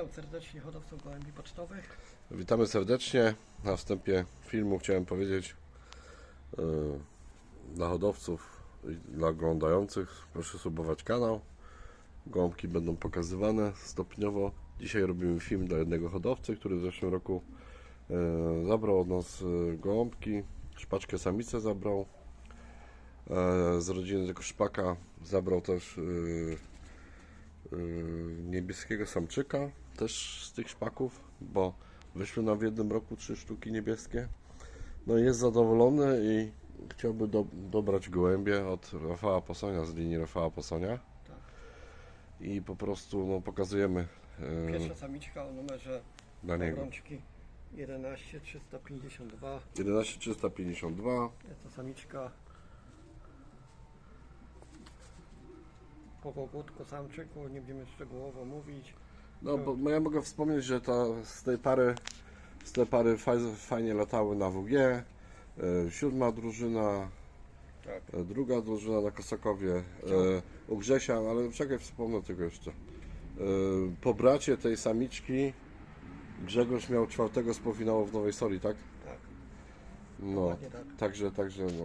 Witam serdecznie hodowców gołębi pocztowych. Witamy serdecznie. Na wstępie filmu chciałem powiedzieć yy, dla hodowców i dla oglądających, proszę subować kanał. Gołąbki będą pokazywane stopniowo. Dzisiaj robimy film dla jednego hodowcy, który w zeszłym roku yy, zabrał od nas yy, gołąbki. Szpaczkę samicę zabrał. E, Z rodziny tego szpaka zabrał też yy, yy, niebieskiego samczyka, też z tych szpaków, bo wyszły nam w jednym roku trzy sztuki niebieskie. No jest zadowolony i chciałby do, dobrać gołębie od Rafała Posonia, z linii Rafała Posonia. Tak. I po prostu no, pokazujemy e, Pierwsza samiczka o numerze dla niego. obrączki 11352. 11352, Jest to samiczka po pogódku samczyku, nie będziemy szczegółowo mówić. No bo ja mogę wspomnieć, że ta, z tej pary z tej pary faj, fajnie latały na WG. E, siódma drużyna, Tak. e, druga drużyna na Kosakowie e, u Grzesia, ale czekaj, wspomnę tego jeszcze. Po bracie tej samiczki Grzegorz miał czwartego z półfinału w Nowej Soli, tak? Tak. No, tak. także, także no.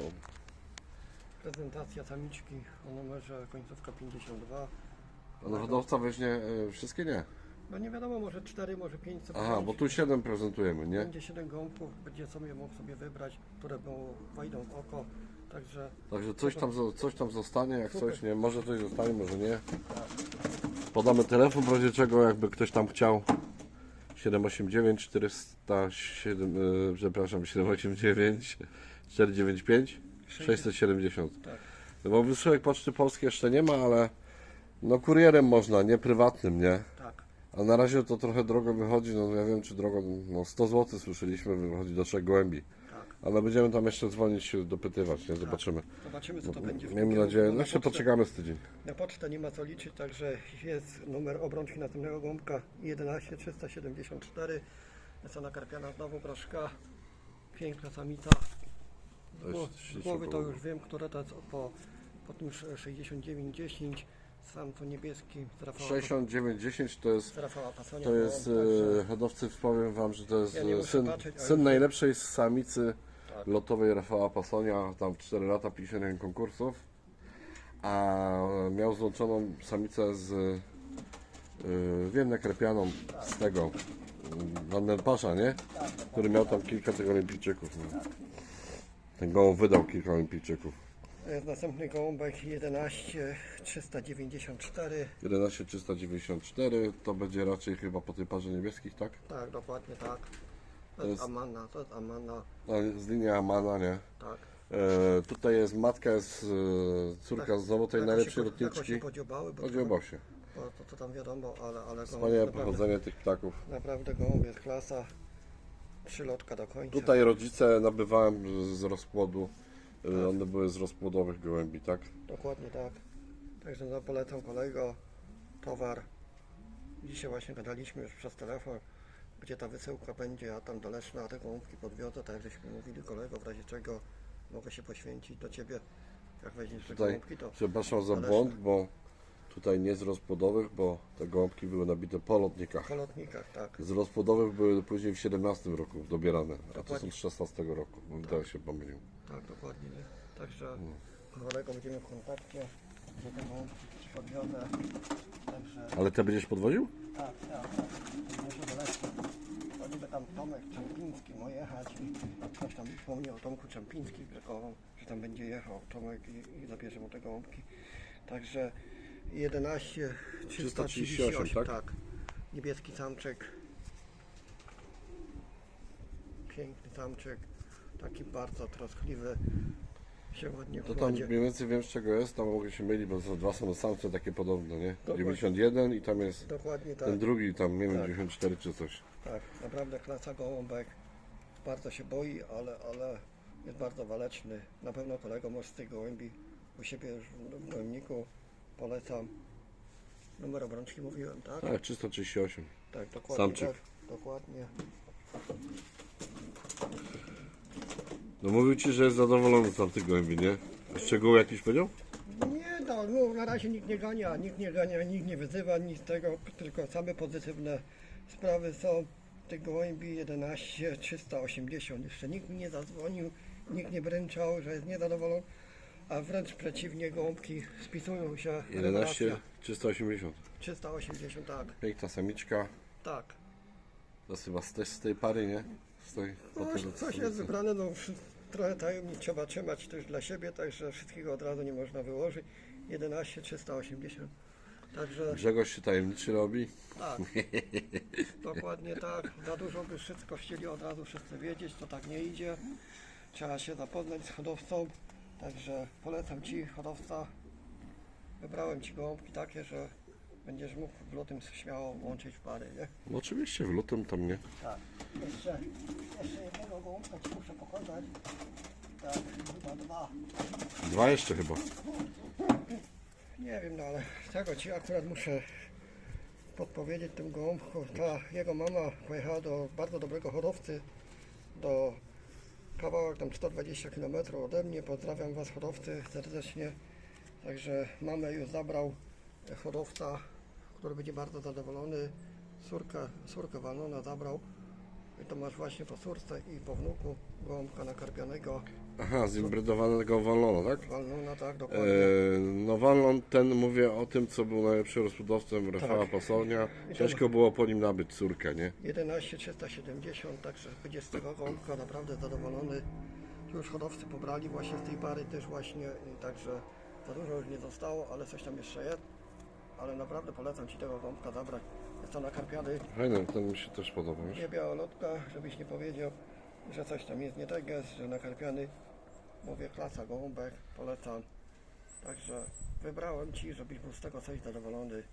Prezentacja samiczki o numerze końcówka 52. A no hodowca weźmie wszystkie? Nie. No nie wiadomo, może 4, może 5 co Aha, bo tu 7 prezentujemy, nie? Będzie 7 gąbków, będzie sobie mógł sobie wybrać, które było, wejdą w oko. Także Także coś tam, zo- coś tam zostanie, jak coś nie, może coś zostanie, może nie. Podamy telefon w razie czego, jakby ktoś tam chciał. 789 407, e, przepraszam, 789 495 670. tak. No Bo wysyłek Poczty Polskiej jeszcze nie ma, ale no kurierem można, nie prywatnym, nie? Tak. A na razie to trochę drogo wychodzi, no ja wiem czy drogo, no 100 zł słyszeliśmy, wychodzi do trzech gołębi. Tak. Ale będziemy tam jeszcze dzwonić się dopytywać, nie? Zobaczymy. Zobaczymy co to będzie. w Miejmy nadzieję, Na no jeszcze poczekamy z tydzień. Na pocztę nie ma co liczyć, także jest numer obrączki następnego gąbka 11374. Jest ona karpiana znowu proszka. Piękna samica. Jest Z głowy to już wiem, które to jest po, po tym 6910. Sam to niebieski z Rafała, 6910 to jest, z Rafała Pasonia. to jest e, hodowcy, powiem wam, że to jest Ja nie e, muszę syn, patrzeć, syn już- najlepszej samicy Tak. lotowej Rafała Pasonia, tam w 4 lata 51 konkursów, a miał złączoną samicę z yy, wiem nakrepianą z tego Wanderpasza, nie? Który miał tam kilka tych olimpijczyków. Nie? Ten gołąb wydał kilka olimpijczyków. To następny gołąbek 11394. 11394 to będzie raczej chyba po tej parze niebieskich, tak? Tak, dokładnie tak. To, To jest Amana, to jest Amana, A Z linii Amana, nie? tak. E, tutaj jest matka, jest e, córka Tak, z złotej Jakoś najlepszej się lotniczki. się podziobały, bo Chodzi o bosie. bo to, to tam wiadomo, ale, ale Wspaniałe pochodzenie tych ptaków. naprawdę gołąb jest klasa. Trzylotka do końca. Tutaj rodzice nabywałem z rozpłodu. E, One były z rozpłodowych gołębi, tak? Dokładnie tak. Także no, polecam kolego, towar. Dzisiaj właśnie gadaliśmy już przez telefon, gdzie ta wysyłka będzie, a tam do Leszna te gołąbki podwiozę, tak żeśmy mówili kolego, w razie czego mogę się poświęcić do Ciebie. Jak weźmiesz te gołąbki, to przepraszam za błąd, bo tutaj nie z rozpłodowych, bo te gołąbki były nabite po lotnikach. po lotnikach, tak. Z rozpłodowych były później w 17 roku dobierane, a to są Dokładnie. z 16 roku. Bo teraz się pomylił. Tak, dokładnie. Nie? Także kolegą będziemy w kontakcie, że te gołąbki Ci podwiozę. Także Ale ty będziesz podwoził? tak, tak, tak. Muszę do Leszna. To niby tam Tomek Czempiński ma jechać i ktoś tam wspomniał o Tomku Czempińskim, że tam będzie jechał Tomek i, i zabierze mu te gołąbki. Także 11 338, 338, tak? tak. Niebieski samczyk. Piękny samczyk. Taki bardzo troskliwy. Się ładnie To tam mniej więcej wiem z czego jest, tam mogę się mylić, bo to dwa są samce takie podobne, nie? Dokładnie. 91 i tam jest Dokładnie tak. ten drugi, tam nie wiem, Tak. 94 czy coś. Tak, naprawdę klasa gołąbek. Bardzo się boi, ale, ale jest bardzo waleczny. Na pewno kolego może z tych gołębi u siebie już w gołębniku polecam. Numer obrączki mówiłem, tak? Tak, 338. Tak, dokładnie. Samczyk. Tak, dokładnie. No mówił ci, że jest zadowolony z tamtych gołębi, nie? A Szczegóły jakieś powiedział? Nie no, no na razie nikt nie gania, nikt nie gania, nikt nie wyzywa, nic z tego, tylko same pozytywne sprawy są. Tych gołębi 11 380. Jeszcze nikt mi nie zadzwonił, nikt nie bręczał, że jest niezadowolony, a wręcz przeciwnie, gołąbki spisują się. 11 rewelacja. 380. 380, tak, Piękna samiczka. tak. To jest chyba z, też z tej pary, nie? Z tej, No, tego coś samicy. jest wybrane, no wszy- trochę tajemnic trzeba trzymać też dla siebie, także wszystkiego od razu nie można wyłożyć. 11 380. Także Grzegorz się tajemniczy robi. tak, dokładnie tak. Za dużo by wszystko chcieli od razu wszyscy wiedzieć, to tak nie idzie. Trzeba się zapoznać z hodowcą, także polecam Ci hodowca. Wybrałem Ci gołąbki takie, że będziesz mógł w lutym śmiało łączyć w pary, nie? No oczywiście, w lutym tam nie. Tak. Jeszcze, jeszcze jednego gołąbka Ci muszę pokazać. Tak, chyba dwa. Dwa jeszcze chyba. Nie wiem, no ale tego Ci akurat muszę podpowiedzieć tym gołąbku. Ta jego mama pojechała do bardzo dobrego hodowcy, do kawałek tam 120 km ode mnie. Pozdrawiam Was hodowcy serdecznie. Także mamę już zabrał hodowca, który będzie bardzo zadowolony. Córkę, córkę Walnona zabrał. I to masz właśnie po córce i po wnuku gołąbka nakarpionego. Aha, zimbrydowanego Wallona, tak? Walnona, tak, dokładnie. Eee, no Wallon ten, mówię o tym, co był najlepszym rozbudowcem Rafała Tak. Pasolnia. Ciężko było po nim nabyć córkę, nie? 11 370, także będzie z tego gąbka naprawdę zadowolony. Już hodowcy pobrali właśnie z tej pary też właśnie, także za dużo już nie zostało, ale coś tam jeszcze jest. Ale naprawdę polecam Ci tego gąbka zabrać. Jest to nakarpiany, Fajny, ten mi się też podoba, nie biała lotka, żebyś nie powiedział, że coś tam jest nie tak jest, że nakarpiany. Mówię, klasa gołąbek, polecam. Także wybrałem Ci, żebyś był z tego coś zadowolony.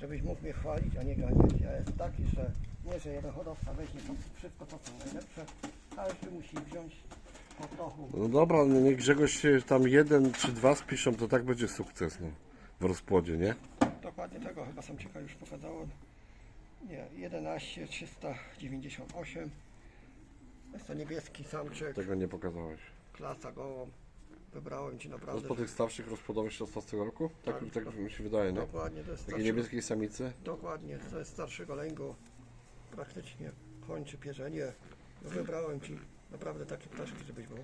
Żebyś mógł mnie chwalić, a nie ganiać. Ja jestem taki, że nie, że jeden hodowca weźmie to wszystko, co są najlepsze. Każdy musi wziąć po trochu. No dobra, no niech Grzegorz się tam jeden czy dwa spiszą, to tak będzie sukces, no. W rozpłodzie, nie? Dokładnie tego chyba samczyka już pokazałem. Nie, 11 398. Jest to niebieski samczyk, Tego nie pokazałeś. klasa gołąb. Wybrałem Ci No naprawdę. po tych starszych rozpłodowych 16 roku? Tak, Tak. tak, mi się wydaje, nie? Dokładnie, to jest Takie starszy, niebieskiej samicy? Dokładnie, to jest starszego lęgu. Praktycznie kończy pierzenie. No, wybrałem Ci naprawdę takie ptaszki, żebyś był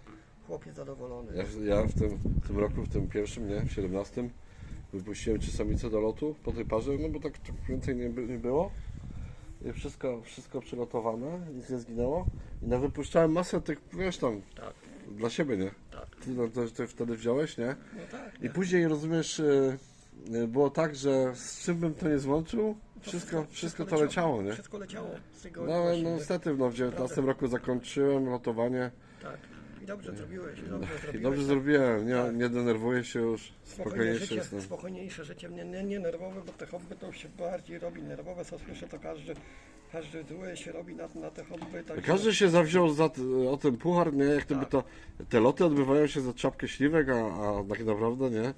chłopiec zadowolony. Ja, ja w tym, w tym roku, w tym pierwszym, nie? W 17 wypuściłem trzy samice do lotu po tej parze, no bo tak, tak więcej nie, by- nie było. Wszystko, wszystko przygotowane, nic nie zginęło. I na wypuszczałem masę tych, wiesz tam, Tak, dla siebie, nie? tak. Ty, no, to, ty wtedy wziąłeś, nie? No tak. I później, rozumiesz, y, y, było tak, że z czym bym to nie złączył, To wszystko, wszystko to leciało, nie? Wszystko leciało z tego No no niestety, no w 19 roku zakończyłem lotowanie Tak. I dobrze zrobiłeś, dobrze zrobiłeś. dobrze tak. zrobiłem, nie, Tak. nie denerwuję się już, Spokojnie spokojniejszy życie, jestem. spokojniejsze życie, nie, nie, nie nerwowe, bo te hobby to się bardziej robi nerwowe, co słyszę to każdy, każdy zły się robi na, na te hobby. Tak Każdy się zawziął za, o ten puchar, nie? Jak gdyby Tak. to, te loty odbywają się za czapkę śliwek, a, a tak naprawdę nie.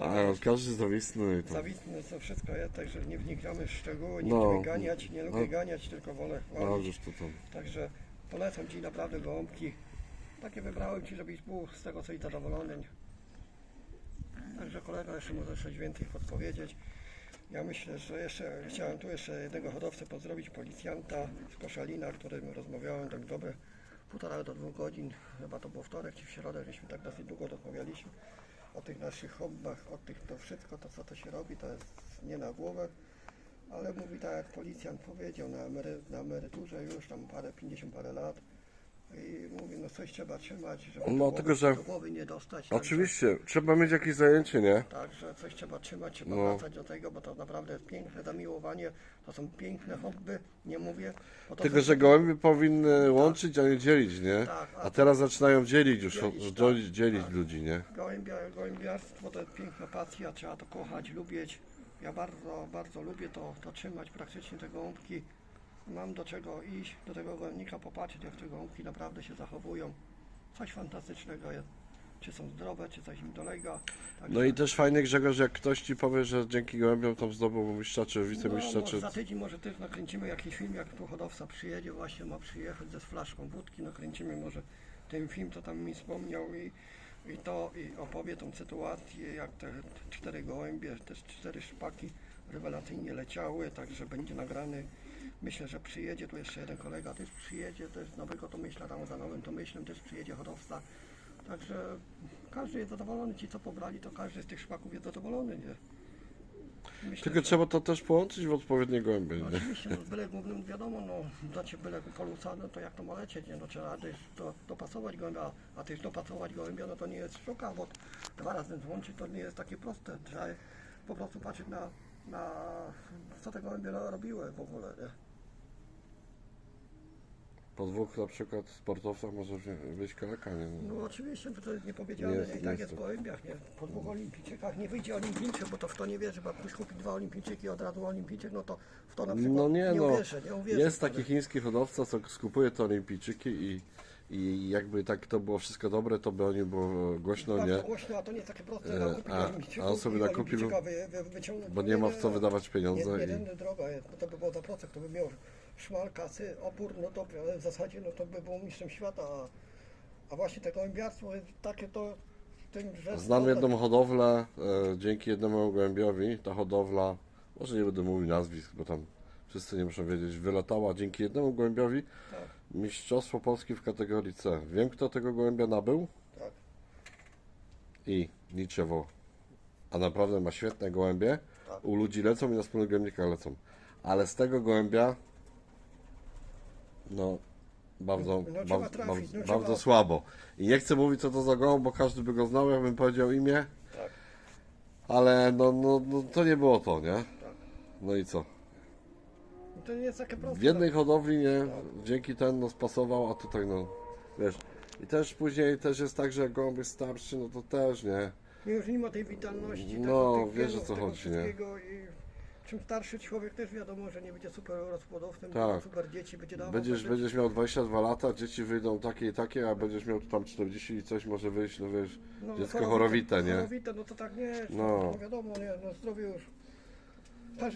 A każdy zawistny to. Zawitne to wszystko jest, także nie wnikamy w szczegóły, nie No. lubię ganiać, nie lubię No. ganiać, tylko wolę No, chwalić. już to tam. Także polecam Ci naprawdę gołąbki. Takie wybrałem Ci, żebyś był z tego coś zadowolony. Także kolega jeszcze może coś więcej podpowiedzieć. Ja myślę, że jeszcze chciałem tu jeszcze jednego hodowcę pozdrowić, policjanta z Koszalina, którym rozmawiałem tak dobre półtora do dwóch godzin, chyba to było wtorek czy w środę, żeśmy tak dosyć długo rozmawialiśmy o tych naszych hobbach, o tych to wszystko, to co to się robi, to jest nie na głowę, ale mówi tak jak policjant powiedział, na, emery, na emeryturze już tam parę, 50 parę lat i mówi, no coś trzeba trzymać, żeby No, głowy, tylko że- głowy nie dostać. Oczywiście, trzeba mieć jakieś zajęcie, nie? Także coś trzeba trzymać, trzeba No. wracać do tego, bo to naprawdę jest piękne zamiłowanie, to są piękne hobby, nie mówię. bo to Tylko, są- że gołębie powinny łączyć, a nie dzielić, nie? Tak, a A teraz zaczynają dzielić już, Dzielić, dzielić, tak, dzielić tak. ludzi, nie? Gołębia, gołębiarstwo to jest piękna pasja, trzeba to kochać, lubić. Ja bardzo, bardzo lubię to, to trzymać, praktycznie te gołąbki. Mam do czego iść, do tego gołębnika popatrzeć, jak te gołąbki naprawdę się zachowują. Coś fantastycznego jest. Czy są zdrowe, czy coś im dolega. No i też fajnie Grzegorz, jak ktoś ci powie, że dzięki gołębiom tam zdobył mistrza, czy wicemistrza, no, czy... no, za tydzień może też nakręcimy jakiś film, jak tu hodowca przyjedzie, właśnie ma przyjechać ze flaszką wódki, nakręcimy może ten film, co tam mi wspomniał i i to i opowie tą sytuację, jak te cztery gołębie, te cztery szpaki rewelacyjnie leciały, także będzie nagrany. Myślę, że przyjedzie, tu jeszcze jeden kolega też przyjedzie, też z Nowego Tomyśla, tam za Nowym Tomyślem też przyjedzie hodowca. Także każdy jest zadowolony, ci co pobrali, to każdy z tych szpaków jest zadowolony, nie? Myślę, Tylko że- trzeba to też połączyć w odpowiednie gołębie. no Nie? oczywiście, no, byle głównym wiadomo, no dacie byle polusa, no to jak to ma lecieć, nie? No trzeba też do, dopasować gołębia, a też dopasować gołębia, no to nie jest sztuka, bo dwa razy złączyć to nie jest takie proste. Trzeba po prostu patrzeć na, na co te gołębie robiły w ogóle, nie? Po dwóch na przykład sportowcach może wyjść kaleka, nie? No oczywiście, bo to jest niepowiedziane, Jest, i tak jest gołębiach, nie? Po dwóch olimpijczykach nie wyjdzie olimpijczyk, bo to w to nie wierzy, bo jak ktoś kupi dwa olimpijczyki od razu olimpijczyk, no to w to na przykład No nie, nie no. uwierzy, nie uwierzy. Jest wtedy. taki chiński hodowca, co skupuje te olimpijczyki i, i jakby tak to było wszystko dobre, to by o nim było głośno, nie? głośno, a to nie takie proste, E, a- a on sobie i nakupił, Bo nie ma w co wydawać pieniądze Nie, i jedyny droga bo to by było za proste, kto by miał szmal kasy, opór, no to w zasadzie no to by był mistrzem świata, a, a właśnie te gołębiarstwo jest takie to, w tym, że... znam no, jedną hodowlę, e, dzięki jednemu gołębiowi, ta hodowla, może nie będę mówił nazwisk, bo tam wszyscy nie muszą wiedzieć, wylatała dzięki jednemu gołębiowi Tak, Mistrzostwo Polski w kategorii C. Wiem kto tego gołębia nabył tak, i niczewo. A naprawdę ma świetne gołębie. Tak. U ludzi lecą i na wspólnych gołębnikach lecą. Ale z tego gołębia no bardzo, No, bardzo, trafić, bardzo, no, trzeba- bardzo słabo. I nie chcę mówić co to za gołąb, bo każdy by go znał, jakbym powiedział imię. tak, Ale no, no, no to nie było to, nie? tak. No i co? To nie jest takie proste. W jednej hodowli nie, dzięki ten no spasował, a tutaj no wiesz. I też później też jest tak, że jak gołąb jest starszy, no to też nie. no, Już nie ma tej witalności, No, tego, tych wiesz, o genów, co tego chodzi, nie? wszystkiego i czym starszy człowiek też wiadomo, że nie będzie super rozpłodowcem, Tak. super dzieci będzie dawał. Będziesz, wtedy- będziesz miał 22 lata, dzieci wyjdą takie i takie, a będziesz miał tu tam 40 i coś może wyjść, no wiesz, No, dziecko chorowite, nie? Chorowite, no to tak nie. No. No. wiadomo, nie, no zdrowie już.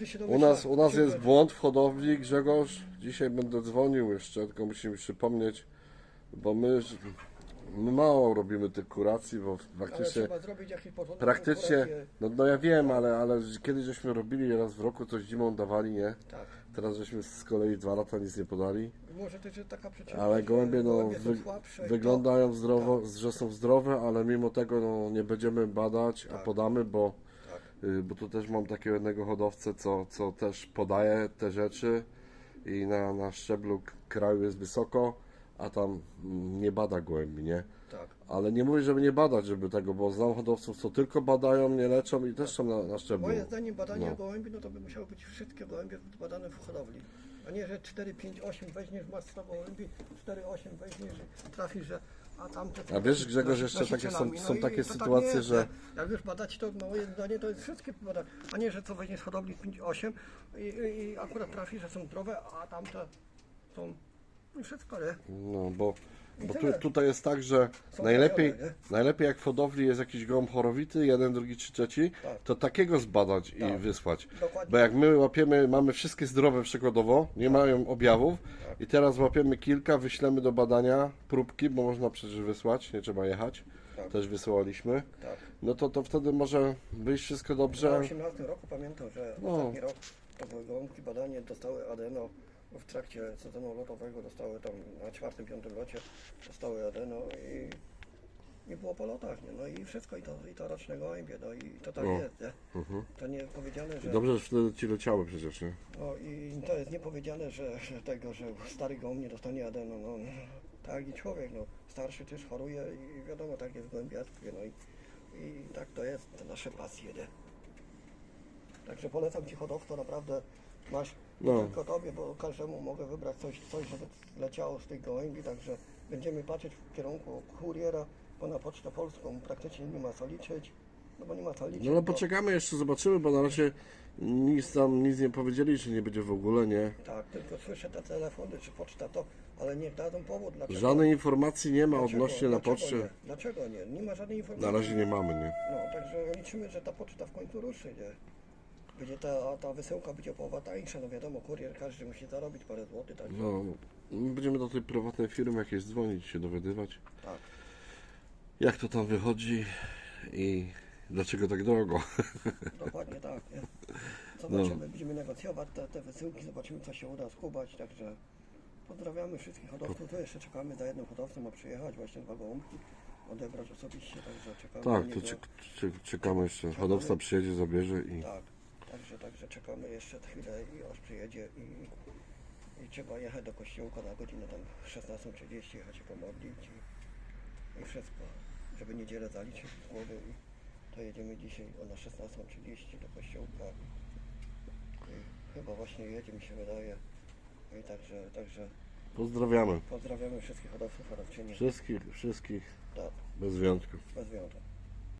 Się U domyśla. nas, u nas jest błąd w hodowli, Grzegorz. Dzisiaj będę dzwonił jeszcze, tylko musimy przypomnieć, bo my, my mało robimy tych kuracji, bo Ale trzeba zrobić praktycznie, no, no ja wiem, ale, ale kiedyś żeśmy robili raz w roku, coś zimą dawali, nie? Tak. Teraz żeśmy z kolei dwa lata nic nie podali, Może też jest taka przyczyna. ale że gołębie no, są wy, słabsze i wyglądają zdrowo, że są zdrowe, ale mimo tego no, nie będziemy badać, a Tak. podamy, bo To, tak. Bo tu też mam takiego jednego hodowcę, co, co też podaje te rzeczy i na, na szczeblu kraju jest wysoko, a tam nie bada gołębi, nie? tak. Ale nie mówię, żeby nie badać, żeby tego, bo znam hodowców, co tylko badają, nie leczą i też są na, na szczeblu. Moje zdaniem badanie No. gołębi, no to by musiały być wszystkie gołębie badane w hodowli. A nie, że 4, 5, 8 weźmiesz, masz 100 gołębi, 4, 8 weźmiesz, trafisz, że a tamte... A wiesz, Grzegorz, jeszcze takie są- są i takie to tak sytuacje, jest, że-? Jak już badać, to moje zdanie to jest wszystkie badane. A nie, że co weźmiesz z hodowli 5, 8 i, i, akurat trafisz, że są zdrowe, a tamte są... I wszystko, nie? No, bo, bo tu, tutaj jest tak, że Są najlepiej, najlepiej jak w hodowli jest jakiś gołąb chorowity, jeden, drugi czy trzeci, Tak. to takiego zbadać i Tak. wysłać. Dokładnie. Bo jak my łapiemy, mamy wszystkie zdrowe przykładowo, nie mają objawów Tak. i teraz łapiemy kilka, wyślemy do badania próbki, bo można przecież wysłać, nie trzeba jechać. Tak. Też wysyłaliśmy. Tak. No to, to wtedy może wyjść wszystko W dobrze. 18 roku pamiętam, że No. ostatni rok to były gołąbki badanie, dostały adeno w trakcie sezonu lotowego, dostały tam na czwartym, piątym locie, dostały adeno i nie było po lotach, nie? no i wszystko, i to, i to roczne gołębie, no i to tak No. jest, nie? To nie powiedziane, że, Dobrze, że wtedy ci leciały przecież, nie? no i to jest niepowiedziane, że, że tego, że stary gołąb nie dostanie adeno, no tak i człowiek, no starszy też choruje i wiadomo, tak jest w gołębiarstwie, no i, i tak to jest, te nasze pasje, nie? Także polecam Ci hodowco, naprawdę masz nie No. tylko Tobie, bo każdemu mogę wybrać coś, coś, żeby leciało z tych gołębi, także będziemy patrzeć w kierunku kuriera, bo na Pocztę Polską praktycznie nie ma co liczyć, no bo nie ma co liczyć. No ale bo- poczekamy jeszcze, zobaczymy, bo na razie nic tam, nic nie powiedzieli, że nie będzie w ogóle, nie? Tak, tylko słyszę te telefony czy poczta to, ale niech dadzą powód, dlaczego. Żadnej informacji nie ma dlaczego- odnośnie na dlaczego poczcie. Nie? Dlaczego nie? Nie ma żadnej informacji. Na razie nie mamy, nie? No, także liczymy, że ta poczta w końcu ruszy, nie? Będzie ta, ta wysyłka będzie połowa tańsza, no wiadomo, kurier każdy musi zarobić parę złotych, także No, my będziemy do tej prywatnej firmy jakieś dzwonić, się dowiadywać. tak. jak to tam wychodzi i dlaczego tak drogo. Dokładnie tak, nie? Zobaczymy, będziemy negocjować te, te wysyłki, zobaczymy co się uda skubać, także pozdrawiamy wszystkich hodowców. Tu jeszcze czekamy za jednym hodowcą, ma przyjechać właśnie dwa gołąbki, odebrać osobiście, także czekamy na Tak, to niego. czek- czek- czekamy jeszcze. Hodowca przyjedzie, zabierze i Tak, także, czekamy jeszcze chwilę i aż przyjedzie i, i trzeba jechać do kościółka na godzinę tam 16.30, jechać się pomodlić i, i wszystko, żeby niedzielę zaliczyć z głowy i to jedziemy dzisiaj o na 16.30 do kościółka. I chyba właśnie jedzie mi się wydaje. I także, także pozdrawiamy. pozdrawiamy wszystkich hodowców, hodowczyni, wszystkich, wszystkich. Tak, bez wyjątku. bez wyjątku.